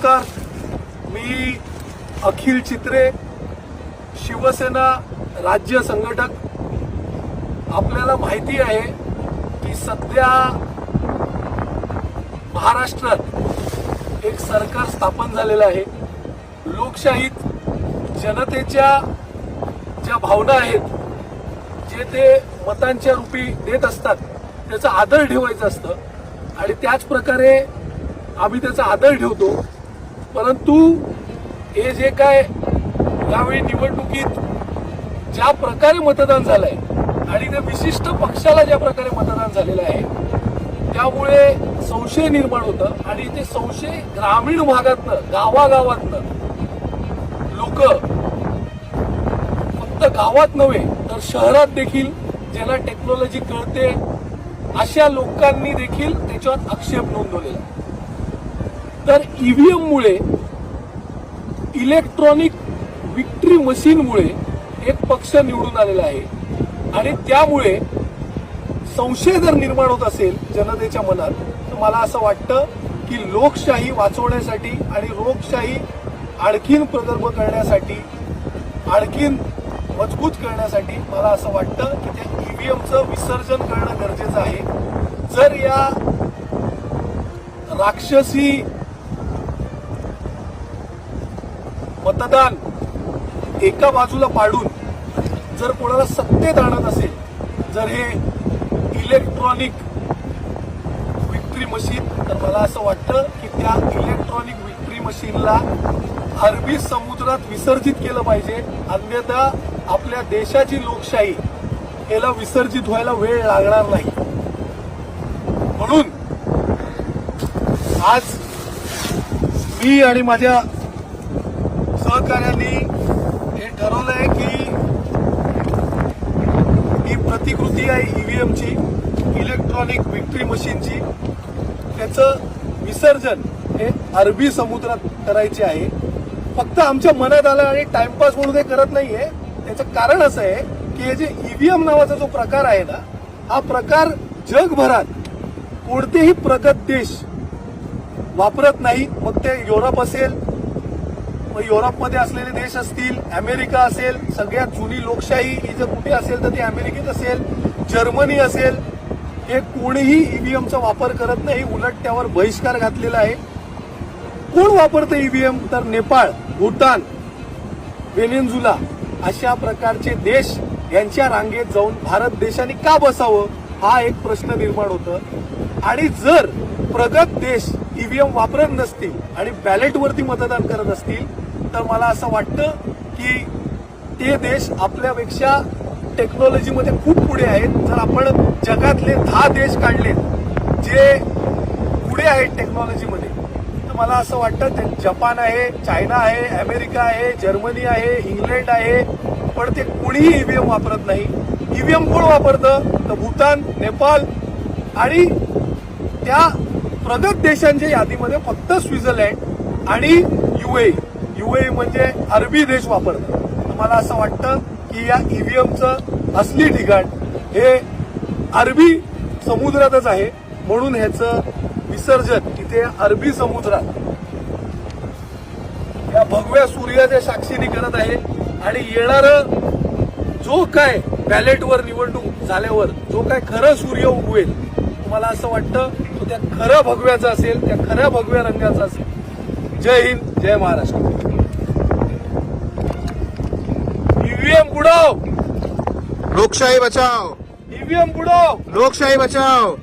नमस्कार. मी अखिल चित्रे शिवसेना राज्य संघटक. आपल्याला माहिती आहे की सध्या महाराष्ट्रात एक सरकार स्थापन झालेलं आहे. लोकशाहीत जनतेच्या ज्या भावना आहेत जे ते मतांच्या रूपी देत असतात त्याचा आदर ठेवायचं असतं. आणि त्याच प्रकारे आम्ही त्याचा आदर ठेवतो. परंतु हे जे काय यावेळी निवडणुकीत ज्या प्रकारे मतदान झालंय आणि त्या विशिष्ट पक्षाला ज्या प्रकारे मतदान झालेलं आहे त्यामुळे संशय निर्माण होतं आणि ते संशय ग्रामीण भागातनं गावागावातनं लोक फक्त गावात नव्हे तर शहरात देखील ज्याला टेक्नॉलॉजी कळते अशा लोकांनी देखील त्याच्यावर आक्षेप नोंदवलेला आहे. तर ईव्हीएम मुळे इलेक्ट्रॉनिक विक्ट्री मशीनमुळे एक पक्ष निवडून आलेला आहे. आणि त्यामुळे संशय जर निर्माण होत असेल जनतेच्या मनात तर मला असं वाटतं की लोकशाही वाचवण्यासाठी आणि लोकशाही आणखीन प्रगल्भ करण्यासाठी आणखीन मजबूत करण्यासाठी मला असं वाटतं की त्या ईव्हीएमचं विसर्जन करणं गरजेचं आहे. जर या राक्षसी मतदान एका बाजूला पाडून जर कोणाला सत्तेत आणत असेल जर हे इलेक्ट्रॉनिक विक्ट्री मशीन तर मला असं वाटतं की त्या इलेक्ट्रॉनिक विक्ट्री मशीनला अरबी समुद्रात विसर्जित केलं पाहिजे. अन्यथा आपल्या देशाची लोकशाही याला विसर्जित व्हायला वेळ लागणार नाही. म्हणून आज मी आणि माझ्या सहकार्यांनी हे आहे की ही प्रतिकृती आहे ईव्हीएमची इलेक्ट्रॉनिक विक्ट्री मशीनची. त्याचं विसर्जन हे अरबी समुद्रात करायचे आहे. फक्त आमच्या मनात आलं आणि टाइमपास म्हणून हे करत नाहीये. त्याचं कारण असं आहे की हे जे ईव्हीएम नावाचा जो प्रकार आहे ना हा प्रकार जगभरात कोणतेही प्रगत देश वापरत नाही. मग ते युरोप असेल मग युरोपमध्ये असलेले देश असतील अमेरिका असेल सगळ्यात जुनी लोकशाही ही जर कुठे असेल तर ती अमेरिकेत असेल जर्मनी असेल हे कोणीही ईव्हीएमचा वापर करत नाही उलट त्यावर बहिष्कार घातलेला आहे. कोण वापरतं ईव्हीएम तर नेपाळ भूतान वेनेन्झुला अशा प्रकारचे देश यांच्या रांगेत जाऊन भारत देशाने का बसावं? हा एक प्रश्न निर्माण होतं. आणि जर प्रगत देश ईव्हीएम वापरत नसतील आणि बॅलेटवरती मतदान करत असतील तर मला असं वाटतं की ते देश आपल्यापेक्षा टेक्नॉलॉजीमध्ये खूप पुढे आहेत. जर आपण जगातले दहा देश काढले जे पुढे आहेत टेक्नॉलॉजीमध्ये तर मला असं वाटतं ते जपान आहे चायना आहे अमेरिका आहे जर्मनी आहे इंग्लंड आहे पण ते कुणीही ईव्हीएम वापरत नाही. ईव्हीएम कोण वापरतं? तर भूतान नेपाळ आणि त्या प्रगत देशांच्या यादीमध्ये फक्त स्वित्झर्लंड आणि युए युए म्हणजे अरबी देश वापरतात. मला असं वाटतं की या ईव्हीएमचं असली ठिकाण हे अरबी समुद्रातच आहे म्हणून ह्याचं विसर्जन इथे अरबी समुद्रात. या भगव्या सूर्याच्या साक्षीने करत आहे आणि येणार जो काय बॅलेटवर निवडणूक झाल्यावर जो काय खरं सूर्य उगवेल तुम्हाला असं वाटतं? तो त्या खऱ्या भगव्याचा असेल त्या खऱ्या भगव्या रंगाचा असेल. जय हिंद जय महाराष्ट्र. ईव्हीएम बुडव. लोकशाही बचाओ ईव्हीएम बुडव. लोकशाही बचाओ